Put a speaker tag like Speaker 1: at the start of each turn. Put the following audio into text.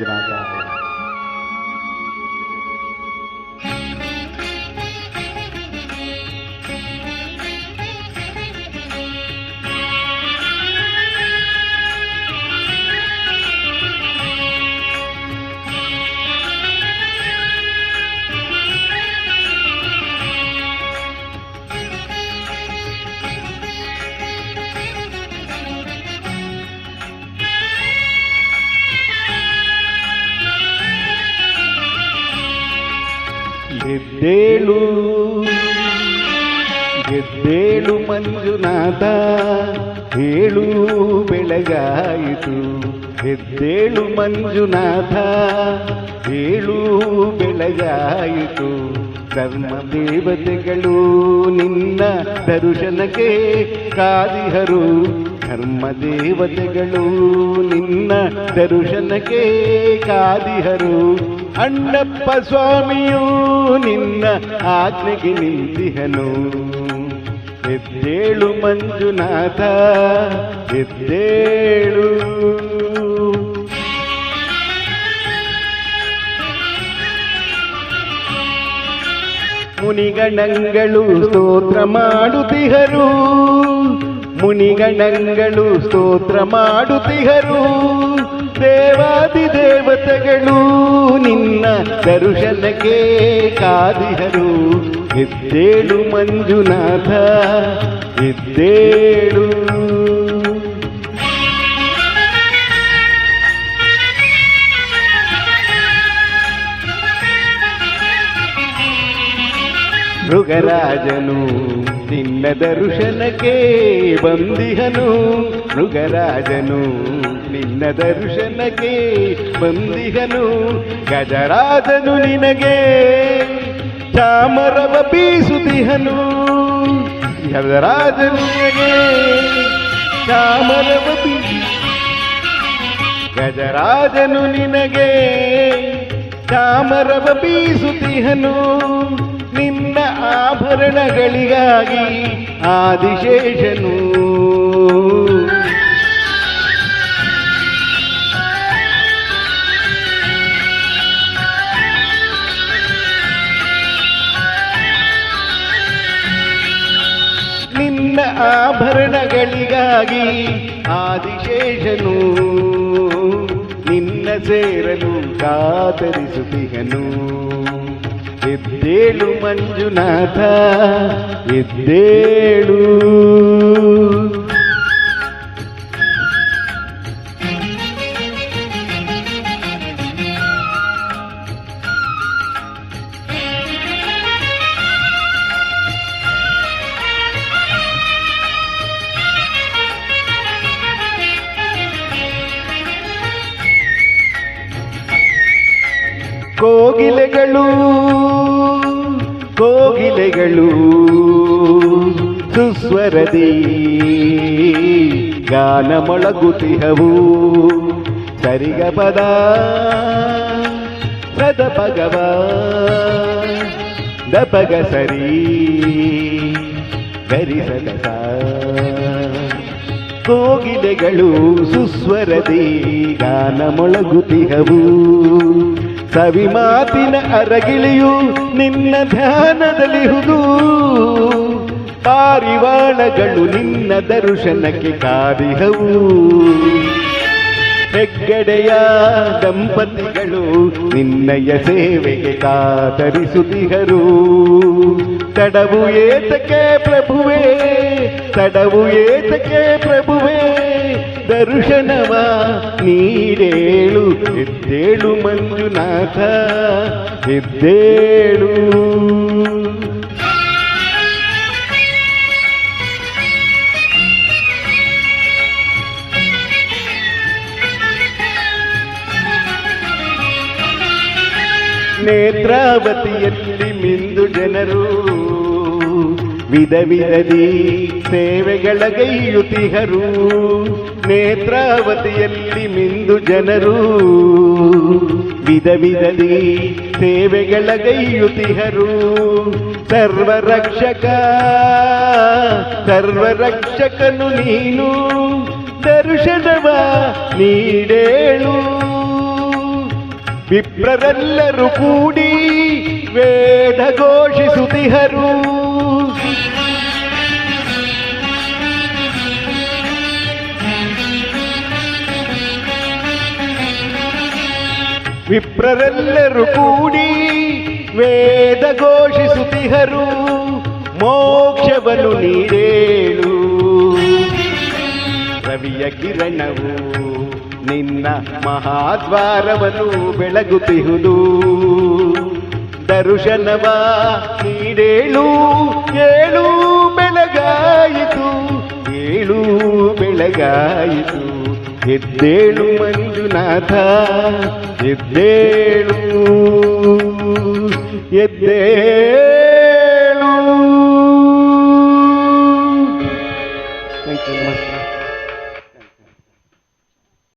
Speaker 1: گرا تھا ಎದ್ದೇಳು ಗೆದ್ದೇಳು ಮಂಜುನಾಥ. ಹೇಳು ಬೆಳಗಾಯಿತು. ಗೆದ್ದೇಳು ಮಂಜುನಾಥ. ಹೇಳು ಬೆಳಗಾಯಿತು. ಧರ್ಮ ದೇವತೆಗಳು ನಿನ್ನ ದರ್ಶನಕ್ಕೆ ಕಾದಿಹರು. ಧರ್ಮ ದೇವತೆಗಳು ನಿನ್ನ ದರ್ಶನಕ್ಕೆ ಕಾದಿಹರು. ಅಣ್ಣಪ್ಪ ಸ್ವಾಮಿಯು ನಿನ್ನ ಆಜ್ಞೆಗೆ ನಿಂತಿಹನು. ಎದ್ದೇಳು ಮಂಜುನಾಥ ಎದ್ದೇಳು. ಮುನಿಗಣಗಳು ಸ್ತೋತ್ರ ಮಾಡುತ್ತಿಹರು. ಮುನಿಗಣಗಳು ಸ್ತೋತ್ರ ಮಾಡುತ್ತಿಹರು. ದೇವಾದಿ ದೇವತೆಗಳು ನಿನ್ನ ದರುಶನಕ್ಕೆ ಕಾದಿಹರು. ಎದ್ದೇಳು ಮಂಜುನಾಥ ಎದ್ದೇಳು. ಮೃಗರಾಜನು ನಿನ್ನ ದರ್ಶನಕ್ಕೆ ಬಂದಿಹನು. ಮೃಗರಾಜನು ನಿನ್ನ ದರ್ಶನಕ್ಕೆ ಬಂದಿಹನು. ಗಜರಾಜನು ನಿನಗೆ ಚಾಮರವ ಬೀಸುತಿಹನು ಗಜರಾಜನು ನಿನಗೆ ಚಾಮರವ ಬೀಸು. ಗಜರಾಜನು ನಿನಗೆ ಚಾಮರವ ಬೀಸುತ್ತಿಹನು. ನಿನ್ನ ಆಭರಣಗಳಿಗಾಗಿ ಆದಿಶೇಷನು. ನಿನ್ನ ಆಭರಣಗಳಿಗಾಗಿ ಆದಿಶೇಷನು. ನಿನ್ನ ಸೇರಲು ಕಾತರಿಸುತ್ತಿಹನು. ಎದ್ದೇಳು ಮಂಜುನಾಥ ಎದ್ದೇಳು ಕೋಗಿಲೆಗಳು ಕೋಗಿಲೆಗಳು, ಸುಸ್ವರದಿ ಗಾನ ಮೊಳಗುತಿಹವು, ಸರಿಗ ಪದ, ಸದ ದಪಗ ಸರಿ ಗರಿಸದ. ಕೋಗಿಲೆಗಳು, ಸುಸ್ವರದಿ ಗಾನ ಮೊಳಗುತಿಹವು ಸವಿ ಮಾತಿನ ಅರಗಿಳಿಯು ನಿನ್ನ ಧ್ಯಾನದಲ್ಲಿಹುದು ಪಾರಿವಾಳಗಳು ನಿನ್ನ ದರ್ಶನಕ್ಕೆ ಕಾದಿಹವು ಹೆಗ್ಗಡೆಯ ದಂಪತಿಗಳು ನಿನ್ನಯ ಸೇವೆಗೆ ಕಾತರಿಸುತ್ತಿಹರು ತಡವು ಏತಕ್ಕೆ ಪ್ರಭುವೇ, ತಡವು ಏತಕ್ಕೆ ಪ್ರಭುವೇ. ದರ್ಶನವ ನೀರೇಳು ಎದ್ದೇಳು ಮಂಜುನಾಥ ಎದ್ದೇಳು. ನೇತ್ರಾವತಿಯಲ್ಲಿ ಮಿಂದು ಜನರು ವಿಧ ವಿಧದಿ ಸೇವೆಗಳ ಗೈಯುತಿಹರು. ನೇತ್ರಾವತಿಯಲ್ಲಿ ಮಿಂದು ಜನರು ವಿಧ ವಿಧದಿ ಸೇವೆಗಳ ಗೈಯುತಿಹರು. ಸರ್ವರಕ್ಷಕ, ಸರ್ವರಕ್ಷಕನು ನೀನು, ದರ್ಶನವ ನೀಡೇಳು. ವಿಪ್ರರೆಲ್ಲರೂ ಕೂಡಿ ವೇದ ಘೋಷಿಸುತ್ತಿಹರು ವಿಪ್ರರೆಲ್ಲರೂ ಕೂಡಿ ವೇದ ಘೋಷಿಸುತ್ತಿಹರು, ಮೋಕ್ಷವನ್ನು ನೀರೇಳು ರವಿಯ ಕಿರಣವು ನಿನ್ನ ಮಹಾದ್ವಾರವನ್ನು ಬೆಳಗುತ್ತಿಹುದು. ದರುಶನವ ನೀಡೇಳು, ಏಳು ಬೆಳಗಾಯಿತು ಏಳು ಬೆಳಗಾಯಿತು. ಎದ್ದೇಳು ಮಂಜುನಾಥ ಎದ್ದೇಳು ಎದ್ದೇಳು.